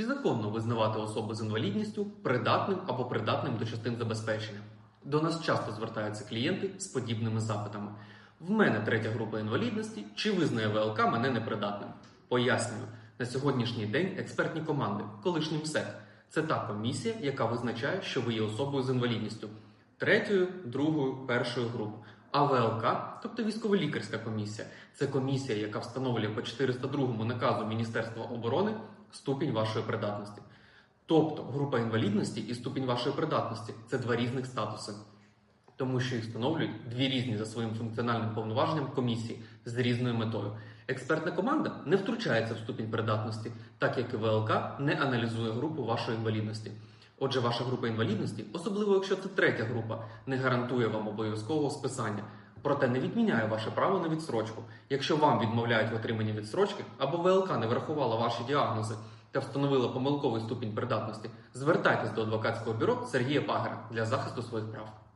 Чи законно визнавати особу з інвалідністю придатним або придатним до частин забезпечення? До нас часто звертаються клієнти з подібними запитами. В мене третя група інвалідності, чи визнає ВЛК мене непридатним? Пояснюю, на сьогоднішній день експертні команди, колишній МСЕК, це та комісія, яка визначає, що ви є особою з інвалідністю третьою, другою, першою груп. А ВЛК, тобто військово-лікарська комісія, це комісія, яка встановлює по 402 наказу Міністерства оборони ступінь вашої придатності. Тобто група інвалідності і ступінь вашої придатності це два різних статуси, тому що їх встановлюють дві різні за своїм функціональним повноваженням комісії з різною метою. Експертна команда не втручається в ступінь придатності, так як і ВЛК не аналізує групу вашої інвалідності. Отже, ваша група інвалідності, особливо якщо це третя група, не гарантує вам обов'язкового списання, проте не відміняє ваше право на відстрочку. Якщо вам відмовляють в отриманні відстрочки або ВЛК не врахувала ваші діагнози та встановила помилковий ступінь придатності, звертайтесь до адвокатського бюро Сергія Пагера для захисту своїх прав.